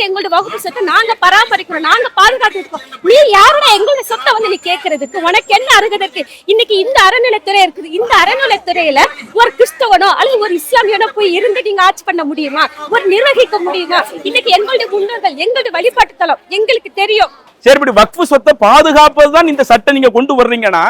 நாங்க எங்களோட வகுப்பு சொத்தை நாங்க பராமரிக்கிறோம் நாங்க பாதுகாத்து இருக்கோம். நீ யாரோட எங்களோட சொத்தை வந்து நீ கேட்கறதுக்கு உனக்கு என்ன அருகதை இருக்கு? இன்னைக்கு இந்த அறநிலைத்துறை இருக்குது. இந்த அறநிலைத்துறையில ஒரு கிறிஸ்தவனோ அல்லது ஒரு இஸ்லாமியனோ போய் இருந்து நீங்க ஆட்சி பண்ண முடியுமா? ஒரு நிர்வகிக்க முடியுமா? இன்னைக்கு எங்களுடைய முன்னோர்கள் எங்களுடைய வழிபாட்டு தளம் எங்களுக்கு தெரியும். சரி இப்படி வக்ஃபு சொத்தை பாதுகாப்பது தான் இந்த சட்டம் நீங்க கொண்டு வர்றீங்கன்னா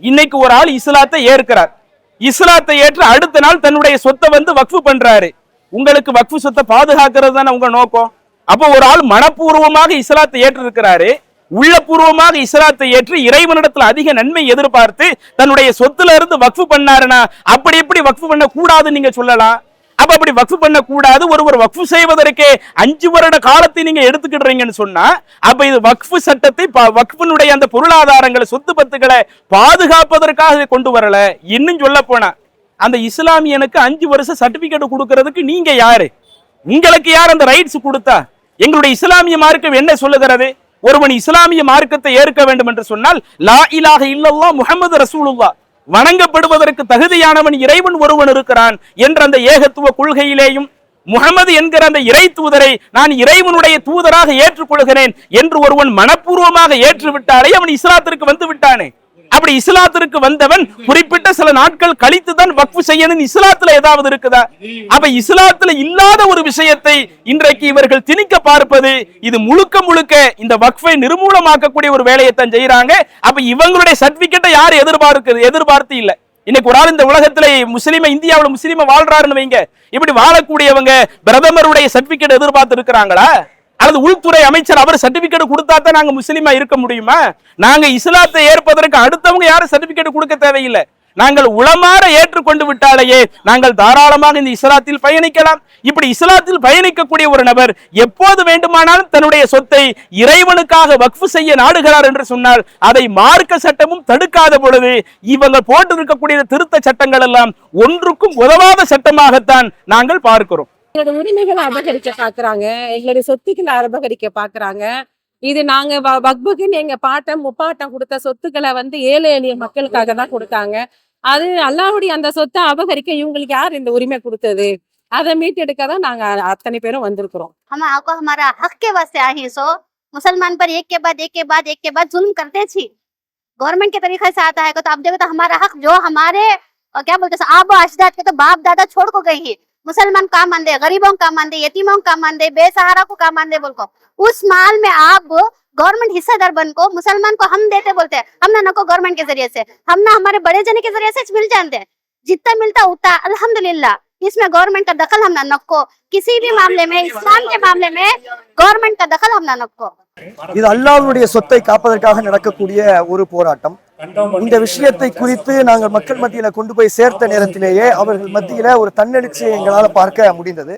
இன்னைக்கு ஒரு ஆள் இஸ்லாத்தை ஏற்கிறார். இஸ்லாத்தை ஏற்று அடுத்த நாள் தன்னுடைய சொத்தை வந்து வக்ஃபு பண்றாரு. உங்களுக்கு வக்ஃபு சொத்தை பாதுகாக்கிறது தானே உங்க நோக்கம்? அப்போ ஒரு ஆள் மனப்பூர்வமாக இஸ்லாத்தை ஏற்றிருக்கிறாரு உள்ளபூர்வமாக இஸ்லாத்தை ஏற்று இறைவனிடத்தில் அதிக நன்மை எதிர்பார்த்து தன்னுடைய சொத்துல இருந்து வக்ஃபு பண்ணாருன்னா அப்படி எப்படி வக்ஃபு பண்ண கூடாதுன்னு நீங்க சொல்லலாம். அப்ப அப்படி வக்ஃபு பண்ண கூடாது ஒருவர் வக்ஃபு செய்வதற்கே அஞ்சு வருட காலத்தை நீங்க எடுத்துக்கிடுறீங்கன்னு சொன்னா அப்ப இது வக்ஃபு சட்டத்தை ப- வக்ஃபினுடைய அந்த பொருளாதாரங்களை சொத்து பத்துக்களை பாதுகாப்பதற்காக கொண்டு வரல. இன்னும் சொல்ல போனா அந்த இஸ்லாமியனுக்கு அஞ்சு வருஷம் சர்டிபிகேட் கொடுக்கறதுக்கு நீங்க யாரு? உங்களுக்கு யார் அந்த ரைட்ஸ் கொடுத்தா? எங்களுடைய இஸ்லாமிய மார்க்கம் என்ன சொல்லுகிறது? ஒருவன் இஸ்லாமிய மார்க்கத்தை ஏற்க வேண்டும் என்று சொன்னால் லா இலாக இல்லல்லாஹ் முகமது ரசூலுல்லாஹ். வணங்கப்படுவதற்கு தகுதியானவன் இறைவன் ஒருவன் இருக்கிறான் என்ற அந்த ஏகத்துவ கொள்கையிலேயும் முகமது என்கிற அந்த இறை தூதரை நான் இறைவனுடைய தூதராக ஏற்றுக்கொள்கிறேன் என்று ஒருவன் மனப்பூர்வமாக ஏற்றுவிட்டாலே அவன் இஸ்லாத்திற்கு வந்து விட்டானே. அப்படி இஸ்லாத்திற்கு வந்தவன் குறிப்பிட்ட சில நாட்கள் கழித்து தான் வக்ஃபு செய்யணும் இஸ்லாத்துல ஏதாவது இருக்குதா? அப்ப இஸ்லாத்துல இல்லாத ஒரு விஷயத்தை இன்றைக்கு இவர்கள் திணிக்க பார்ப்பது இது முழுக்க முழுக்க இந்த வக்ஃபை நிர்மூலமாக்கக்கூடிய ஒரு வேலையைத்தான் செய்யறாங்க அப்ப இவங்களுடைய சர்டிபிகேட்டை யார் எதிர்பார்க்கிறது எதிர்பார்த்து இல்ல. இன்னைக்கு ஒரு ஆள் இந்த உலகத்துல முஸ்லீம இந்தியாவுல முஸ்லீம வாழ்றாருன்னு வைங்க. இப்படி வாழக்கூடியவங்க பிரதமருடைய சர்டிபிகேட் எதிர்பார்த்து இருக்கிறாங்களா? அல்லது உள்துறை அமைச்சர் அவர் சர்டிபிகேட் கொடுத்தா தான் நாங்க முஸ்லீமா இருக்க முடியுமா? நாங்க இஸ்லாத்தை ஏற்பதற்கு அடுத்தவங்க யாரும் சர்டிபிகேட் கொடுக்க தேவையில்லை. நாங்கள் உளமாற ஏற்றுக்கொண்டு விட்டாலேயே நாங்கள் தாராளமாக இந்த இஸ்லாத்தில் பயணிக்கலாம். இப்படி இஸ்லாத்தில் பயணிக்கக்கூடிய ஒரு நபர் எப்போது வேண்டுமானாலும் தன்னுடைய சொத்தை இறைவனுக்காக வக்ஃபு செய்ய நாடுகிறார் என்று சொன்னால் அதை மார்க்க சட்டமும் தடுக்காத பொழுது இவங்க போட்டு இருக்கக்கூடிய திருத்த சட்டங்கள் எல்லாம் ஒன்றுக்கும் உதவாத சட்டமாகத்தான் நாங்கள் பார்க்கிறோம். எங்களோட உரிமைகளை அபகரிக்க பாக்குறாங்க எங்களுடைய சொத்துக்களை அபகரிக்க பாக்குறாங்க இது நாங்க வ- வக்புக்குன்னு எங்க பாட்டம் முப்பாட்டம் கொடுத்த சொத்துக்களை வந்து ஏழை எளிய மக்களுக்காக தான் கொடுத்தாங்க அது அல்லாஹ்வுடைய அந்த சொத்தை அபகரிக்க இவங்களுக்கு யார் இந்த உரிமை கொடுத்தது அதை மீட்டெடுக்க தான் நாங்க அத்தனை பேரும் வந்திருக்கிறோம் हम आपको हमारा हक के वास्ते आए हैं सो मुसलमान पर एक के बाद एक के बाद एक के बाद जुल्म करते थी गवर्नमेंट के तरीके से आता है तो अब देखो तो हमारा हक जो हमारे अ, क्या बोलते हैं आबो अजदाद के तो बाप दादा छोड़ को गई है मुसलमान का मान दे गरीबों का मान दे यतीमों का मान दे बेसहारा को का मान दे बोल को उस माल में आप गवर्नमेंट हिस्सेदार बन को मुसलमान को हम देते बोलते हैं हम ना नको गवर्नमेंट के जरिए से हम ना हमारे बड़े जने के जरिए से मिल जानते हैं जितना मिलता उतना अल्हम्दुलिल्लाह इसमें गवर्नमेंट का दखल हम ना नको किसी भी मामले में इस्लाम के मामले में गवर्नमेंट का दखल हम ना नको இது அல்லாஹ்வுடைய சொத்தை காப்பதற்காக நடக்கக்கூடிய ஒரு போராட்டம் இந்த விஷயத்தை குறித்து நாங்கள் மக்கள் மத்தியில கொண்டு போய் சேர்த்த நேரத்திலேயே அவர்கள் மத்தியில ஒரு தன்னெழுச்சியை எங்களால் பார்க்க முடிந்தது.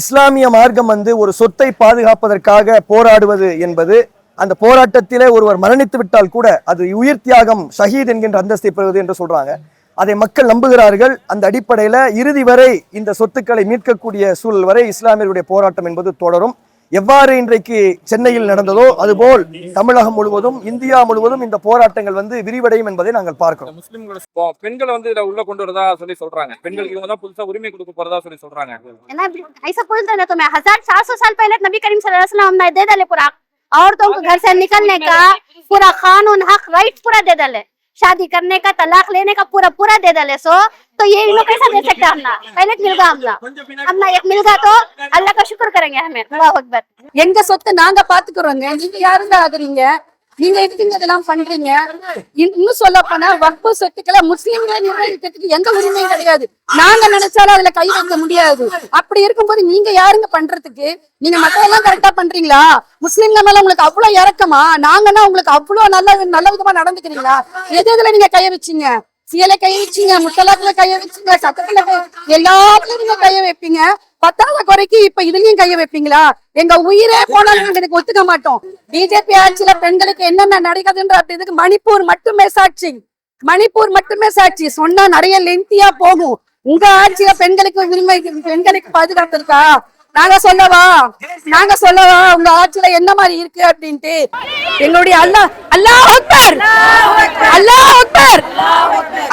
இஸ்லாமிய மார்க்கம் வந்து ஒரு சொத்தை பாதுகாப்பதற்காக போராடுவது என்பது அந்த போராட்டத்திலே ஒருவர் மரணித்து விட்டால் கூட அது உயிர் தியாகம் ஷஹீத் என்கின்ற அந்தஸ்தை பெறுவது என்று சொல்றாங்க. அதை மக்கள் நம்புகிறார்கள். அந்த அடிப்படையில இறுதி வரை இந்த சொத்துக்களை மீட்கக்கூடிய சூழல் வரை இஸ்லாமியர்களுடைய போராட்டம் என்பது தொடரும். எவ்வாறு இன்றைக்கு சென்னையில் நடந்ததோ அதுபோல் தமிழகம் முழுவதும் இந்தியா முழுவதும் இந்த போராட்டங்கள் வந்து விரிவடையும் என்பதை நாங்கள் பார்க்கிறோம் முஸ்லிம்களோட இப்போ பெண்களை வந்து இதுல உள்ள கொண்டு வரதா சொல்லி சொல்றாங்க பெண்களுக்கு இவங்க தான் புதுசா உரிமை கொடுக்க போறதா சொல்லி சொல்றாங்க है ना ऐसा बोलते ना तुम्हें हजार चार सौ साल पहले नबी करीम सल्लल्लाहु अलैहि वसल्लम ने दे डाले पूरा औरतों को घर से निकलने का पूरा कानून हक राइट पूरा दे डाले शादी करने का तलाक लेने का पूरा पूरा दे डाले सो तो ये इन लोग कैसा दे सकते हमना पहले मिल गया हमला हमना एक मिल गया तो अल्लाह का शुक्र करेंगे हमें अल्लाह अकबर எங்க சொத்தை நாங்க பாத்துக்கிறோங்க நீங்க யாருங்க ஆகுறீங்க நீங்க எதுக்குங்க இதெல்லாம் பண்றீங்க? இன்- இன்னும் சொல்ல போனா வக்பு சொத்துக்களை முஸ்லீம்களை நிர்வகிக்கிறதுக்கு எந்த உரிமையும் கிடையாது. நாங்க நினைச்சாலும் அதுல கை வைக்க முடியாது. அப்படி இருக்கும்போது நீங்க யாருங்க பண்றதுக்கு? நீங்க எல்லாம் கரெக்டா பண்றீங்களா? முஸ்லீம்கள் மேல உங்களுக்கு அவ்வளவு இறக்கமா நாங்கன்னா உங்களுக்கு அவ்வளவு நல்ல நல்ல விதமா நடந்துக்கிறீங்களா? எது எதுல நீங்க கைய வச்சீங்க? சீலை கை வச்சீங்க முட்டலாத்துல கையை வச்சுங்க சத்தத்துல எல்லாத்துலயும் கையை கைய வைப்பீங்க. பத்தாவது குறைக்கு இப்ப இதுலயும் கைய வைப்பீங்களா? எங்க உயிரே போனாலும் நாங்க இதுக்கு ஒத்துக்க மாட்டோம். பிஜேபி ஆட்சியில பெண்களுக்கு என்னென்ன நடக்குதுன்ற அப்படி இதுக்கு மணிப்பூர் மட்டுமே சாட்சி. மணிப்பூர் மட்டுமே சாட்சி. சொன்னா நிறைய லென்த்தியா போகும். உங்க ஆட்சியில பெண்களுக்கு உரிமை பெண்களுக்கு பாதுகாப்பு இருக்கா? நாங்க சொல்லவா? நாங்க சொல்லவா? உங்க ஆட்சியில என்ன மாதிரி இருக்கு அப்படின்ட்டு? எங்களுடைய அல்லாஹ் அல்லாஹ் அக்பர்! அல்லாஹ் அக்பர்!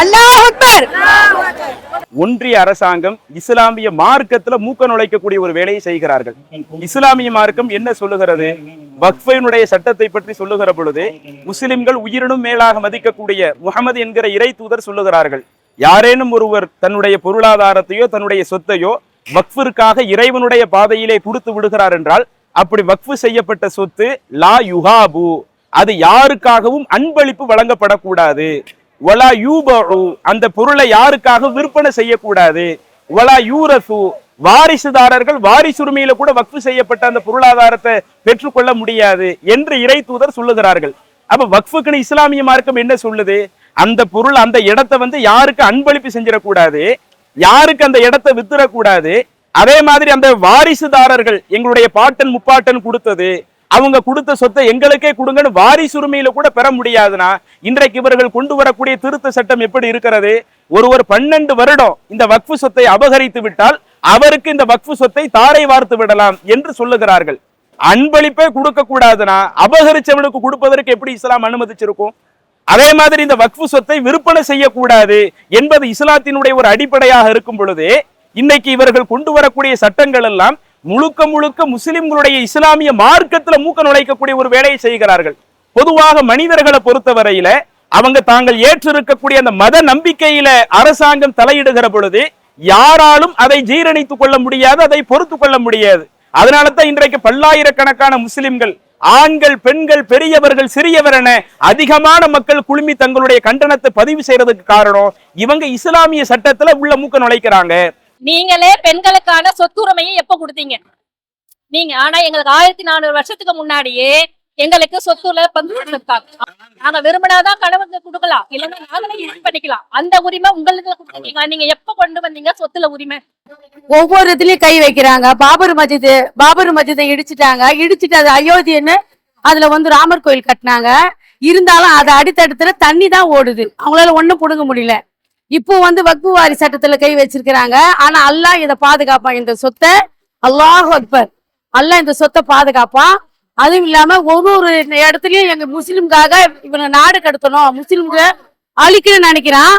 அல்லாஹ் அக்பர்! ஒன்றிய அரசாங்கம் இஸ்லாமிய மார்க்கத்துல மூக்க நுழைக்கக்கூடிய ஒரு வேலையை செய்கிறார்கள். இஸ்லாமிய மார்க்கம் என்ன சொல்லுகிறது? வக்ஃபினுடைய சட்டத்தை பற்றி சொல்லுகிற பொழுது முஸ்லிம்கள் உயிரினும் மேலாக மதிக்கக்கூடிய முகமது என்கிற இறை தூதர் சொல்லுகிறார்கள். யாரேனும் ஒருவர் தன்னுடைய பொருளாதாரத்தையோ தன்னுடைய சொத்தையோ வக்ஃபிற்காக இறைவனுடைய பாதையிலே கொடுத்து விடுகிறார் என்றால் அப்படி வக்ஃபு செய்யப்பட்ட சொத்து லா யுகாபு அது யாருக்காகவும் அன்பளிப்பு வழங்கப்படக்கூடாது. ஒலா யூபு அந்த பொருளை யாருக்காக விற்பனை செய்யக்கூடாது. ஒலா யூரசு வாரிசுதாரர்கள் வாரிசுரிமையில கூட வக்ஃபு செய்யப்பட்ட அந்த பொருளாதாரத்தை பெற்றுக்கொள்ள முடியாது என்று இறை தூதர் சொல்லுகிறார்கள். அப்ப வக்ஃபுக்குன்னு இஸ்லாமிய மார்க்கம் என்ன சொல்லுது? அந்த பொருள் அந்த இடத்தை வந்து யாருக்கு அன்பளிப்பு செஞ்சிடக்கூடாது? யாருக்கு அந்த இடத்தை வித்துறக்கூடாது? அதே மாதிரி அந்த வாரிசுதாரர்கள் எங்களுடைய பாட்டன் முப்பாட்டன் கொடுத்தது அவங்க கொடுத்த சொத்தை எங்களுக்கே கொடுங்கன்னு வாரிசுரிமையில கூட பெற முடியாதுன்னா இன்றைக்கு இவர்கள் கொண்டு வரக்கூடிய திருத்த சட்டம் எப்படி இருக்கிறது? ஒருவர் பன்னெண்டு வருடம் இந்த வக்ஃபு சொத்தை அபகரித்து விட்டால் அவருக்கு இந்த வக்ஃபு சொத்தை தாரை வார்த்து விடலாம் என்று சொல்லுகிறார்கள். அன்பளிப்பே கொடுக்க கூடாதுன்னா அபகரிச்சவனுக்கு கொடுப்பதற்கு எப்படி இஸ்லாம் அனுமதிச்சிருக்கும்? அதே மாதிரி இந்த வக்ஃபு சொத்தை விற்பனை செய்யக்கூடாது என்பது இஸ்லாத்தினுடைய ஒரு அடிப்படையாக இருக்கும் பொழுது இன்னைக்கு இவர்கள் கொண்டு வரக்கூடிய சட்டங்கள் எல்லாம் முழுக்க முழுக்க முஸ்லிம்களுடைய இஸ்லாமிய மார்க்கத்துல மூக்க நுழைக்கக்கூடிய ஒரு வேலையை செய்கிறார்கள். பொதுவாக மனிதர்களை பொறுத்தவரையில அவங்க தாங்கள் ஏற்றிருக்கக்கூடிய அந்த மத நம்பிக்கையில அரசாங்கம் தலையிடுகிற பொழுது யாராலும் அதை ஜீரணித்துக் கொள்ள முடியாது அதை பொறுத்து கொள்ள முடியாது. அதனால தான் இன்றைக்கு பல்லாயிரக்கணக்கான முஸ்லிம்கள் ஆண்கள் பெண்கள் பெரியவர்கள் சிறியவர் என அதிகமான மக்கள் குழுமி தங்களுடைய கண்டனத்தை பதிவு செய்யறதுக்கு காரணம் இவங்க இஸ்லாமிய சட்டத்துல உள்ள மூக்க நுழைக்கிறாங்க. நீங்களே பெண்களுக்கான சொத்துரிமையை எப்ப கொடுத்தீங்க? நீங்க ஆனா எங்களுக்கு ஆயிரத்தி நானூறு வருஷத்துக்கு முன்னாடியே எங்களுக்கு சொத்துல பங்கு கொடுத்திருக்காங்க நாங்க விரும்பினாதான் கணவனுக்கு கொடுக்கலாம். இல்லைன்னா நாங்களே யூஸ் பண்ணிக்கலாம். அந்த உரிமை உங்களுக்கு கொடுத்தீங்க நீங்க எப்ப கொண்டு வந்தீங்க சொத்துல உரிமை? ஒவ்வொரு இதுலயும் கை வைக்கிறாங்க. பாபர் மஜித் பாபர் மஸ்ஜிதை இடிச்சிட்டாங்க. இடிச்சிட்டு அது அயோத்தின்னு அதுல வந்து ராமர் கோயில் கட்டினாங்க. இருந்தாலும் அது அடித்தடத்துல தண்ணி தான் ஓடுது. அவங்களால ஒண்ணும் புடுங்க முடியல. இப்போ வந்து வக்பு வாரி சட்டத்துல கை வச்சிருக்கிறாங்க. ஆனா அல்லாஹ் இதை பாதுகாப்பான். இந்த சொத்தை அல்லாஹ் அக்பர். அல்லாஹ் இந்த சொத்தை பாதுகாப்பான். அதுவும் இல்லாம ஒரு ஒரு இடத்துலயும் எங்க முஸ்லிம்காக இவனை நாடு கடத்தணும். முஸ்லிம்க அழிக்கணும்னு நினைக்கிறான்.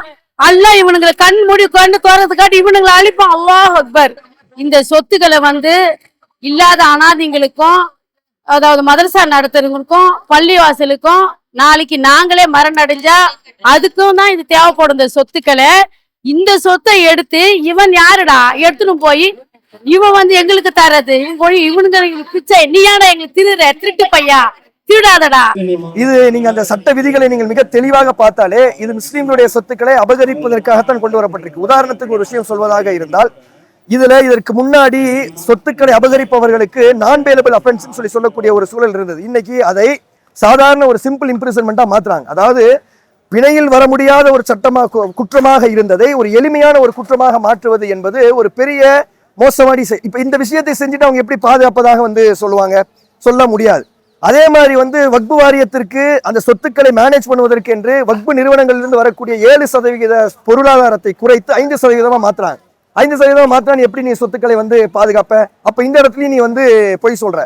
அல்லா இவனுங்களை கண் மூடி கண்ணு தோறதுக்காட்டி இவனுங்களை அழிப்பான். அல்லாஹ் அக்பர். இந்த சொத்துக்களை வந்து இல்லாத அனாதைங்களுக்கும் அதாவது மதரசா நடத்துறவங்களுக்கும் பள்ளிவாசலுக்கும் நாளைக்கு நாங்களே மரணம் அடைஞ்சா அதுக்கும் தான் இது தேவைப்படும் இந்த சொத்துக்களை. இந்த சொத்தை எடுத்து இவன் யாருடா? எடுத்துன்னு போய் இவன் வந்து எங்களுக்கு தரது. இவன் இவனுங்க பிச்சை. நீ எங்களுக்கு திருடுற திருட்டு பையா? திருடாதடா. இது நீங்க அந்த சட்ட விதிகளை நீங்கள் மிக தெளிவாக பார்த்தாலே இது முஸ்லீம்களுடைய சொத்துக்களை அபகரிப்பதற்காகத்தான் கொண்டு வரப்பட்டிருக்கு. உதாரணத்துக்கு ஒரு விஷயம் சொல்வதாக இருந்தால் இதுல இதற்கு முன்னாடி சொத்துக்களை அபகரிப்பவர்களுக்கு நான் பேலபிள் அஃபென்ஸ் சொல்லி சொல்லக்கூடிய ஒரு சூழல் இருந்தது. இன்னைக்கு அதை சாதாரண ஒரு சிம்பிள் இம்ப்ரிசன்மெண்டா மாத்துறாங்க. அதாவது பிணையில் வர முடியாத ஒரு சட்டமாக குற்றமாக இருந்ததை ஒரு எளிமையான ஒரு குற்றமாக மாற்றுவது என்பது ஒரு பெரிய மோசமாடி செய்- இப்போ இந்த விஷயத்தை செஞ்சுட்டு அவங்க எப்படி பாதுகாப்பதாக வந்து சொல்லுவாங்க? சொல்ல முடியாது. அதே மாதிரி வந்து வக்பு வாரியத்திற்கு அந்த சொத்துக்களை மேனேஜ் பண்ணுவதற்கு என்று வக்பு நிறுவனங்களிலிருந்து வரக்கூடிய ஏழு சதவிகித பொருளாதாரத்தை குறைத்து ஐந்து சதவீதமா மாத்துறாங்க. ஐந்து சதவீதம் மாத்தினா நீ எப்படி நீ சொத்துக்களை வந்து பாதுகாப்ப? அப்ப இந்த இடத்துலயும் நீ வந்து பொய் சொல்ற.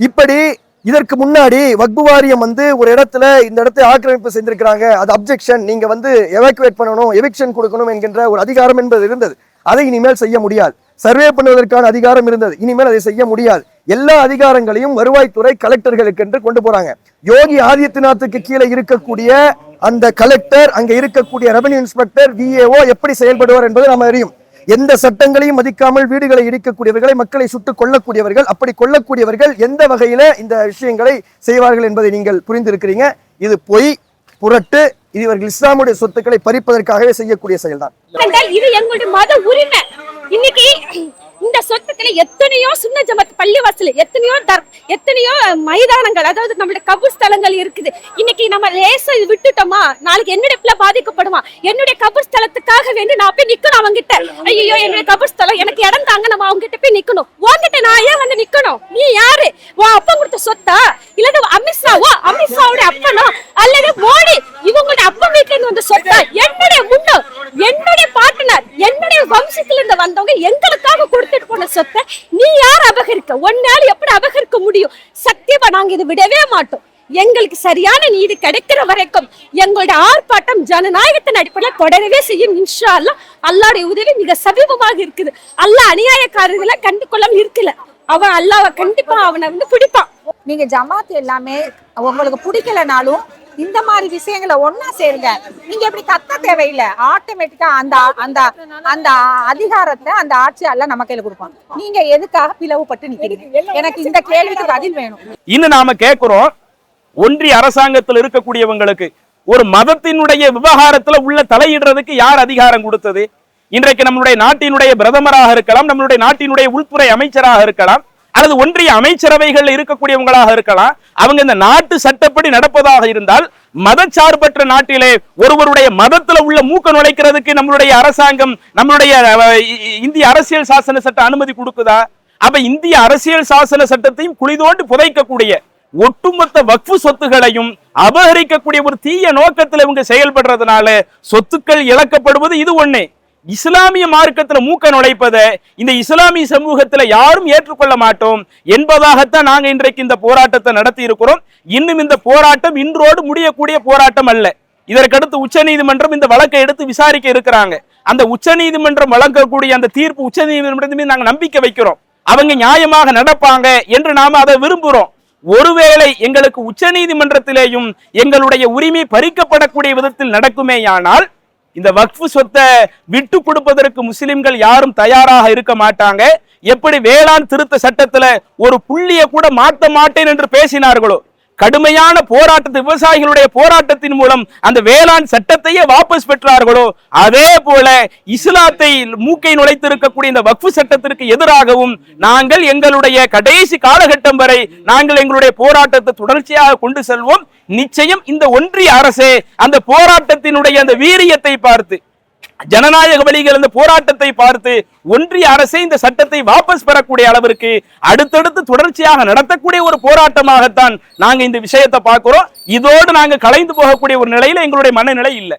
இப்படி இதற்கு முன்னாடி வக்பு வாரியம் வந்து ஒரு இடத்துல இந்த இடத்தை ஆக்கிரமிப்பு செஞ்சிருக்கிறாங்க அது அப்ஜெக்ஷன் நீங்க வந்து எவாக்குவேட் பண்ணணும் எவிக்ஷன் கொடுக்கணும் என்கின்ற ஒரு அதிகாரம் என்பது இருந்தது. அதை இனிமேல் செய்ய முடியாது. சர்வே பண்ணுவதற்கான அதிகாரம் இருந்தது. இனிமேல் அதை செய்ய முடியாது. எல்லா அதிகாரங்களையும் வருவாய்த்துறை கலெக்டர்களுக்கு என்று கொண்டு போறாங்க. யோகி ஆதித்யநாத்துக்கு கீழே இருக்கக்கூடிய அந்த கலெக்டர் அங்க இருக்கக்கூடிய ரெவன்யூ இன்ஸ்பெக்டர் விஏஓ எப்படி செயல்படுவார் என்பது நாம் அறியும். எந்த சட்டங்களையும் மதிக்காமல் வீடுகளை இடிக்கக்கூடியவர்களை மக்களை சுட்டுக் கொள்ளக்கூடியவர்கள் அப்படி கொல்லக்கூடியவர்கள் எந்த வகையில இந்த விஷயங்களை செய்வார்கள் என்பதை நீங்கள் புரிந்திருக்கிறீங்க. இது பொய் புரட்டு இது இவர்கள் இஸ்லாமுடைய சொத்துக்களை பறிப்பதற்காகவே செய்யக்கூடிய செயல்தான். இது எங்களுடைய மத உரிமை. இன்னைக்கு இந்த சொத்தத்துல எத்தனையோ சுண்ண ஜமத் பள்ளிவாசல் எத்தனையோ தர் எத்தனையோ மைதானங்கள் அதாவது நம்மளோட கபு ஸ்தலங்கள் இருக்குது. இன்னைக்கு நம்ம லேச விட்டுட்டோமா? நாளைக்கு என்னுடைய பிள்ளை பாதிக்கப்படுமா? என்னுடைய கபு ஸ்தலத்துக்காக வேண்டி நான் போய் நிக்கணும் அவங்க கிட்ட ஐயோ என்னுடைய கபூர் ஸ்தலம் எனக்கு இடம் தாங்க நம்ம அவங்க கிட்ட போய் நிக்கணும். உன்கிட்ட நான் ஏன் வந்து நிக்கணும்? நீ யாரு? உன் அப்பா கொடுத்த சொத்தா? இல்லது அமித்ஷாவோ? அமித்ஷாவோட அப்பனோ? அல்லது மோடி இவங்களுடைய அப்பா வீட்டுல இருந்து வந்த சொத்தா? என்னுடைய முன்னோ என்ன வம்சத்துல இருந்து வந்தவங்க எங்களுக்காக கொடுத்துட்டு போன சொத்தை நீ யார் அபகரிக்க? ஒன்னால எப்படி அபகரிக்க முடியும்? சத்தியமா நாங்க இது விடவே மாட்டோம். எங்களுக்கு சரியான நீதி கிடைக்கிற வரைக்கும் எங்களுடைய ஆர்ப்பாட்டம் ஜனநாயகத்தின் அடிப்படையில் தொடரவே செய்யும். இன்ஷா அல்லா அல்லாஹ்வுடைய உதவி மிக சமீபமாக இருக்குது. அல்லாஹ் அநியாயக்காரர்களை கண்டு கொள்ளாம இருக்கல. அவன் அல்லாவை கண்டிப்பா அவனை வந்து பிடிப்பான். நீங்க ஜமாத் எல்லாமே உங்களுக்கு பிடிக்கலனாலும் இந்த மாதிரி விஷயங்களை ஒண்ணா சேருங்க. நீங்க இப்படி கத்த தேவையில்லை. ஆட்டோமேட்டிக்கா அந்த அந்த அந்த அதிகாரத்தை அந்த ஆட்சியாளர் நம்ம கையில கொடுப்பாங்க. நீங்க எதுக்காக பிளவுபட்டு நிக்கிறீங்க? எனக்கு இந்த கேள்விக்கு பதில் வேணும். இன்னும் நாம கேட்கிறோம் ஒன்றிய அரசாங்கத்தில் இருக்கக்கூடியவங்களுக்கு ஒரு மதத்தினுடைய விவகாரத்துல உள்ள தலையிடுறதுக்கு யார் அதிகாரம் கொடுத்தது? இன்றைக்கு நம்மளுடைய நாட்டினுடைய பிரதமராக இருக்கலாம் நம்மளுடைய நாட்டினுடைய உள்துறை அமைச்சராக இருக்கலாம் அல்லது ஒன்றிய அமைச்சரவைகள் இருக்கக்கூடியவங்களாக இருக்கலாம். அவங்க இந்த நாட்டு சட்டப்படி நடப்பதாக இருந்தால் மதச்சார்பற்ற நாட்டிலே ஒருவருடைய மதத்துல உள்ள மூக்க நுழைக்கிறதுக்கு நம்மளுடைய அரசாங்கம் நம்மளுடைய இந்திய அரசியல் சாசன சட்டம் அனுமதி கொடுக்குதா? அப்ப இந்திய அரசியல் சாசன சட்டத்தையும் குளிதோண்டு புதைக்கக்கூடிய ஒட்டுமொத்த வக்ஃபு சொத்துகளையும் அபகரிக்கக்கூடிய ஒரு தீய நோக்கத்தில் இவங்க செயல்படுறதுனால சொத்துக்கள் இழக்கப்படுவது இது ஒண்ணு. இஸ்லாமிய மார்க்கத்தில் மூக்க நுழைப்பதை இந்த இஸ்லாமிய சமூகத்தில் யாரும் ஏற்றுக்கொள்ள மாட்டோம் என்பதாகத்தான் நாங்கள் இன்றைக்கு இந்த போராட்டத்தை நடத்தி இருக்கிறோம் இன்னும் இந்த போராட்டம் இன்றோடு முடியக்கூடிய போராட்டம் அல்ல. இதற்கடுத்து உச்சநீதிமன்றம் இந்த வழக்கை எடுத்து விசாரிக்க இருக்கிறாங்க. அந்த உச்சநீதிமன்றம் வழங்கக்கூடிய அந்த தீர்ப்பு உச்சநீதிமன்றத்தின் நாங்கள் நம்பிக்கை வைக்கிறோம். அவங்க நியாயமாக நடப்பாங்க என்று நாம அதை விரும்புகிறோம் ஒருவேளை எங்களுக்கு உச்சநீதிமன்றத்திலேயும் எங்களுடைய உரிமை பறிக்கப்படக்கூடிய விதத்தில் நடக்குமேயானால் இந்த வக்ஃபு சொத்தை விட்டு கொடுப்பதற்கு முஸ்லிம்கள் யாரும் தயாராக இருக்க மாட்டாங்க. எப்படி வேளாண் திருத்த சட்டத்துல ஒரு புள்ளிய கூட மாற்ற மாட்டேன் என்று பேசினார்களோ? கடுமையான போராட்டத்தை விவசாயிகளுடைய போராட்டத்தின் மூலம் அந்த வேளாண் சட்டத்தையே வாபஸ் பெற்றார்களோ அதே போல இஸ்லாத்தை மூக்கை நுழைத்திருக்கக்கூடிய இந்த வக்ஃபு சட்டத்திற்கு எதிராகவும் நாங்கள் எங்களுடைய கடைசி காலகட்டம் வரை நாங்கள் எங்களுடைய போராட்டத்தை தொடர்ச்சியாக கொண்டு செல்வோம். நிச்சயம் இந்த ஒன்றிய அரசே அந்த போராட்டத்தினுடைய அந்த வீரியத்தை பார்த்து ஜனநாயக வழிகள் இந்த போராட்டத்தை பார்த்து ஒன்றிய அரசே இந்த சட்டத்தை வாபஸ் பெறக்கூடிய அளவிற்கு அடுத்தடுத்து தொடர்ச்சியாக நடத்தக்கூடிய ஒரு போராட்டமாகத்தான் நாங்க இந்த விஷயத்தை பார்க்கிறோம். இதோடு நாங்க கலைந்து போகக்கூடிய ஒரு நிலையில எங்களுடைய மனநிலை இல்லை.